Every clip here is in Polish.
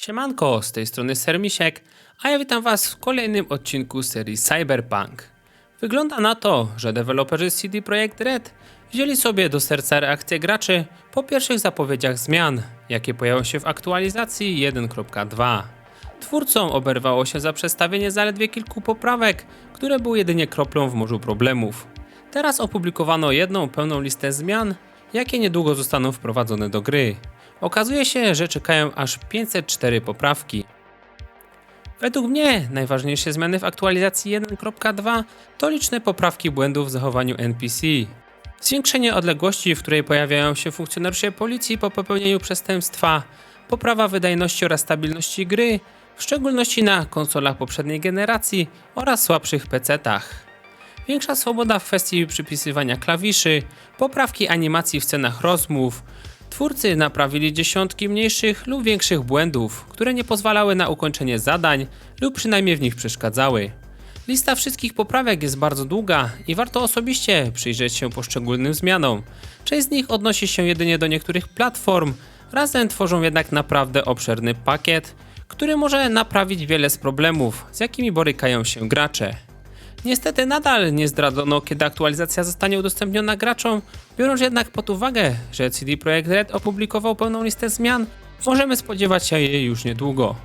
Siemanko, z tej strony Sermisiek, a ja witam Was w kolejnym odcinku serii Cyberpunk. Wygląda na to, że deweloperzy CD Projekt Red wzięli sobie do serca reakcję graczy po pierwszych zapowiedziach zmian, jakie pojawią się w aktualizacji 1.2. Twórcom oberwało się za przedstawienie zaledwie kilku poprawek, które były jedynie kroplą w morzu problemów. Teraz opublikowano jedną pełną listę zmian, jakie niedługo zostaną wprowadzone do gry. Okazuje się, że czekają aż 504 poprawki. Według mnie najważniejsze zmiany w aktualizacji 1.2 to liczne poprawki błędów w zachowaniu NPC. Zwiększenie odległości, w której pojawiają się funkcjonariusze policji po popełnieniu przestępstwa, poprawa wydajności oraz stabilności gry, w szczególności na konsolach poprzedniej generacji oraz słabszych PC-tach. Większa swoboda w kwestii przypisywania klawiszy, poprawki animacji w scenach rozmów. Twórcy naprawili dziesiątki mniejszych lub większych błędów, które nie pozwalały na ukończenie zadań lub przynajmniej w nich przeszkadzały. Lista wszystkich poprawek jest bardzo długa i warto osobiście przyjrzeć się poszczególnym zmianom. Część z nich odnosi się jedynie do niektórych platform, razem tworzą jednak naprawdę obszerny pakiet, który może naprawić wiele z problemów, z jakimi borykają się gracze. Niestety nadal nie zdradzono, kiedy aktualizacja zostanie udostępniona graczom, biorąc jednak pod uwagę, że CD Projekt Red opublikował pełną listę zmian, możemy spodziewać się jej już niedługo.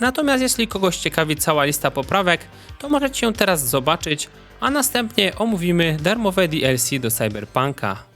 Natomiast jeśli kogoś ciekawi cała lista poprawek, to możecie ją teraz zobaczyć, a następnie omówimy darmowe DLC do Cyberpunka.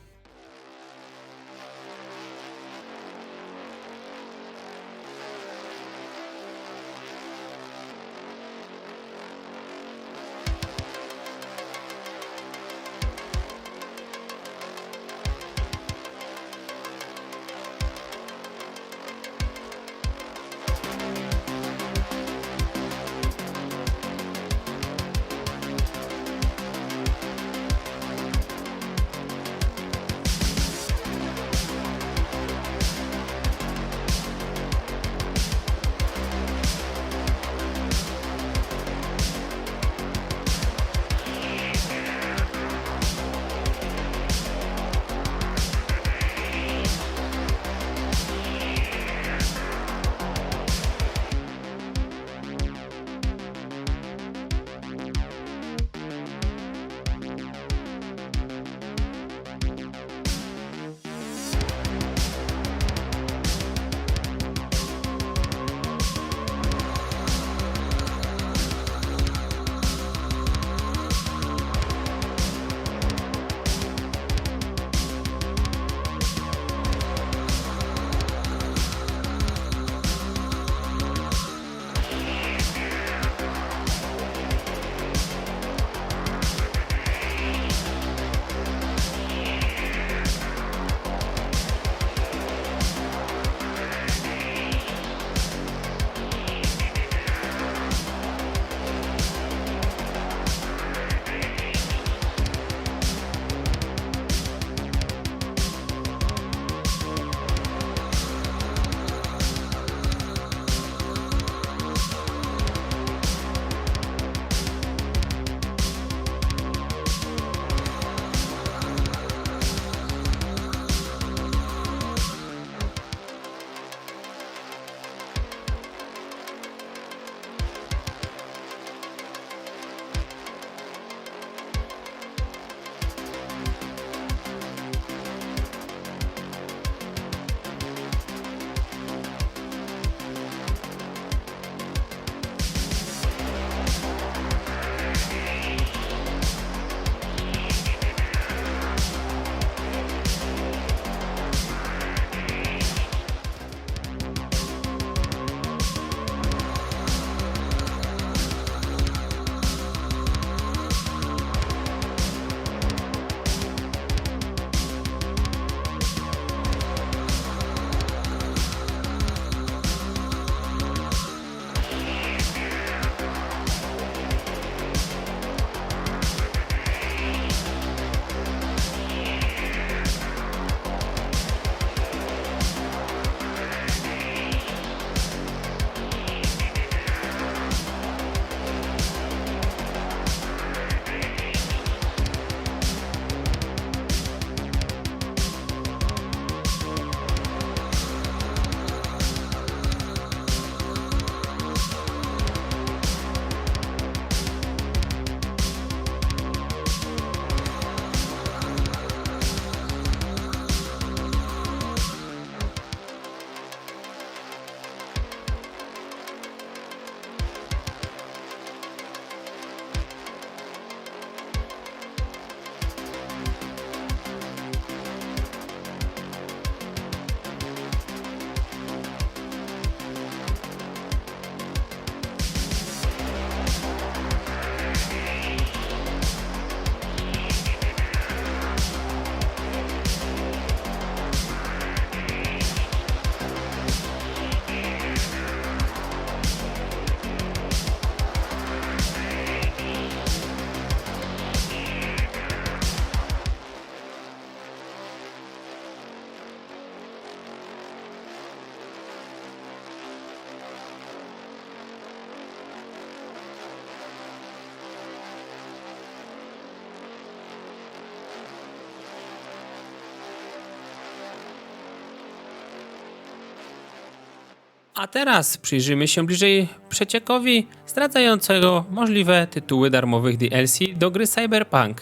A teraz przyjrzymy się bliżej przeciekowi zdradzającego możliwe tytuły darmowych DLC do gry Cyberpunk.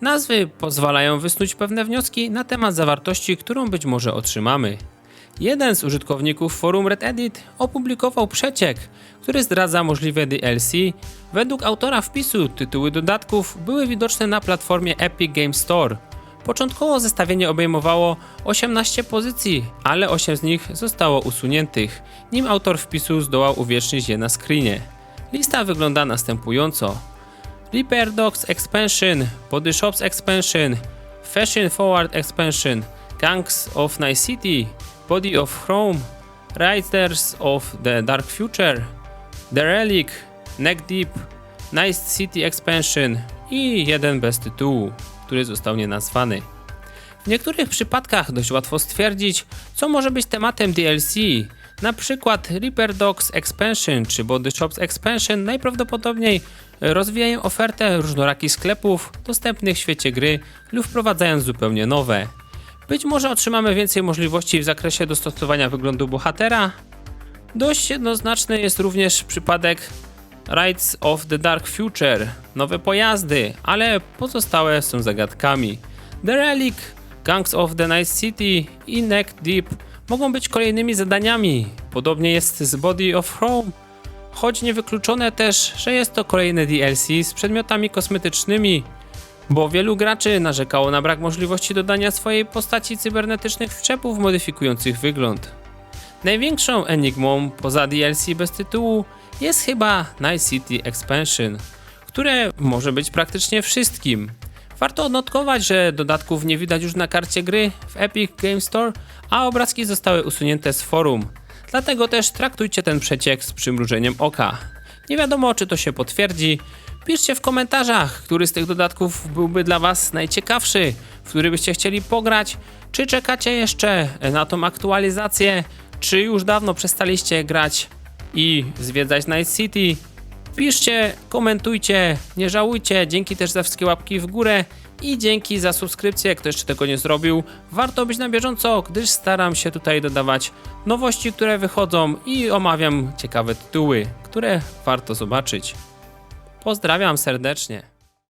Nazwy pozwalają wysnuć pewne wnioski na temat zawartości, którą być może otrzymamy. Jeden z użytkowników forum Reddit opublikował przeciek, który zdradza możliwe DLC. Według autora wpisu tytuły dodatków były widoczne na platformie Epic Game Store. Początkowo zestawienie obejmowało 18 pozycji, ale 8 z nich zostało usuniętych, nim autor wpisu zdołał uwiecznić je na screenie. Lista wygląda następująco. Reaper Dogs Expansion, Body Shops Expansion, Fashion Forward Expansion, Gangs of Night City, Body of Chrome, Riders of the Dark Future, The Relic, Neck Deep, Night City Expansion i jeden bez tytułu, który został nienazwany. W niektórych przypadkach dość łatwo stwierdzić, co może być tematem DLC. Na przykład Reaper Dogs Expansion czy Body Shops Expansion najprawdopodobniej rozwijają ofertę różnorakich sklepów dostępnych w świecie gry lub wprowadzając zupełnie nowe. Być może otrzymamy więcej możliwości w zakresie dostosowania wyglądu bohatera. Dość jednoznaczny jest również przypadek Rides of the Dark Future, nowe pojazdy, ale pozostałe są zagadkami. The Relic, Gangs of the Night City i Neck Deep mogą być kolejnymi zadaniami. Podobnie jest z Body of Chrome, choć niewykluczone też, że jest to kolejne DLC z przedmiotami kosmetycznymi, bo wielu graczy narzekało na brak możliwości dodania swojej postaci cybernetycznych wczepów modyfikujących wygląd. Największą enigmą poza DLC bez tytułu jest chyba Night City Expansion, które może być praktycznie wszystkim. Warto odnotować, że dodatków nie widać już na karcie gry w Epic Game Store, a obrazki zostały usunięte z forum. Dlatego też traktujcie ten przeciek z przymrużeniem oka. Nie wiadomo, czy to się potwierdzi. Piszcie w komentarzach, który z tych dodatków byłby dla Was najciekawszy, w który byście chcieli pograć, czy czekacie jeszcze na tą aktualizację, czy już dawno przestaliście grać i zwiedzać Night City. Piszcie, komentujcie, nie żałujcie, dzięki też za wszystkie łapki w górę i dzięki za subskrypcję, kto jeszcze tego nie zrobił. Warto być na bieżąco, gdyż staram się tutaj dodawać nowości, które wychodzą i omawiam ciekawe tytuły, które warto zobaczyć. Pozdrawiam serdecznie.